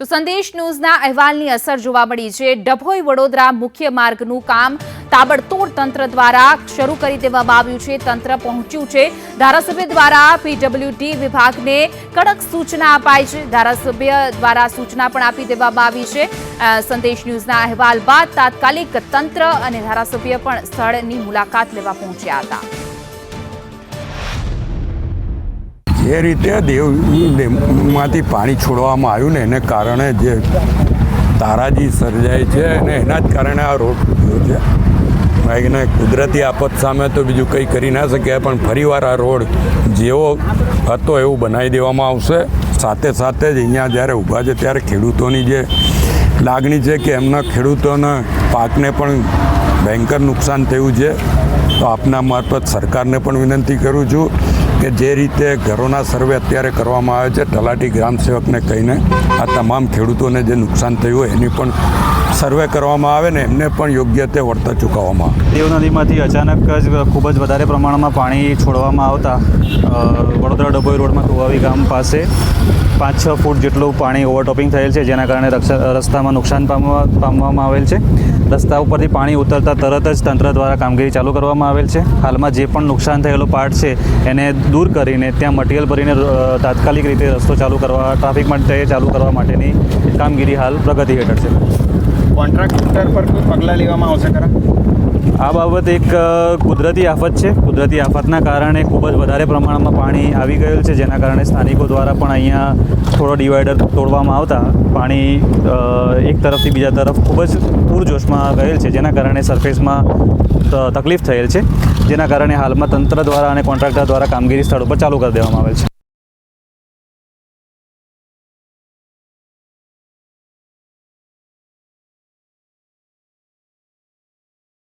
તો સંદેશ ન્યૂઝના અહેવાલની અસર જોવા મળી છે. ડભોઈ વડોદરા મુખ્ય માર્ગનું કામ તાબડતોડ તંત્ર દ્વારા શરૂ કરી દેવામાં આવ્યું છે. તંત્ર પહોંચ્યું છે. ધારાસભ્ય દ્વારા પીડબ્લ્યુડી વિભાગને કડક સૂચના અપાઈ છે. ધારાસભ્ય દ્વારા સૂચના પણ આપી દેવામાં આવી છે. સંદેશ ન્યૂઝના અહેવાલ બાદ તાત્કાલિક તંત્ર અને ધારાસભ્ય પણ સ્થળની મુલાકાત લેવા પહોંચ્યા હતા. જે રીતે દેવમાંથી પાણી છોડવામાં આવ્યું ને એને કારણે જે તારાજી સર્જાય છે અને એના જ કારણે આ રોડ થયો છે. એને કુદરતી આફત સામે તો બીજું કંઈ કરી ના શક્યા પણ ફરીવાર આ રોડ જેવો હતો એવું બનાવી દેવામાં આવશે. સાથે સાથે જ અહીંયા જ્યારે ઊભા છે ત્યારે ખેડૂતોની જે લાગણી છે કે એમના ખેડૂતોના પાકને પણ ભયંકર નુકસાન થયું છે. તો આપના મારફત સરકારને પણ વિનંતી કરું છું કે જે રીતે ઘરોના સર્વે અત્યારે કરવામાં આવે છે, તલાટી ગ્રામ સેવકને કહીને આ તમામ ખેડૂતોને જે નુકસાન થયું હોય એની પણ સર્વે કરવામાં આવે ને એમને પણ યોગ્ય તે વળતર ચૂકવવામાં આવે. દેવ નદીમાંથી અચાનક જ ખૂબ જ વધારે પ્રમાણમાં પાણી છોડવામાં આવતા વડોદરા ડભોઈ રોડમાં કુવાવી ગામ પાસે પાંચ છ ફૂટ જેટલું પાણી ઓવરટોપિંગ થયેલ છે, જેના કારણે રસ્તામાં નુકસાન પામવા, પામવામાં આવેલ છે. રસ્તા ઉપરથી પાણી ઉતરતા તરત જ તંત્ર દ્વારા કામગીરી ચાલુ કરવામાં આવેલ છે. હાલમાં જે પણ નુકસાન થયેલો પાર્ટ છે, એને દૂર કરીને ત્યાં મટીરિયલ ભરીને તાત્કાલિક રીતે રસ્તો ચાલુ કરવા, ટ્રાફિક માટે ચાલુ કરવા માટેની કામગીરી હાલ પ્રગતિ હેઠળ છે. કોન્ટ્રાક્ટર પર કોઈ પગલાં લેવામાં આવશે ખરા? આ બાબત એક કુદરતી આફત છે. કુદરતી આફતના કારણે ખૂબ જ વધારે પ્રમાણમાં પાણી આવી ગયેલ છે, જેના કારણે સ્થાનિકો દ્વારા પણ અહીંયા થોડો ડિવાઈડર તોડવામાં આવતા પાણી એક તરફથી બીજા તરફ ખૂબ જ પૂરજોશમાં ગયેલ છે, જેના કારણે સરફેસમાં તકલીફ થયેલ છે, જેના કારણે હાલમાં તંત્ર દ્વારા અને કોન્ટ્રાક્ટર દ્વારા કામગીરી સ્થળ ઉપર ચાલુ કરી દેવામાં આવેલ છે.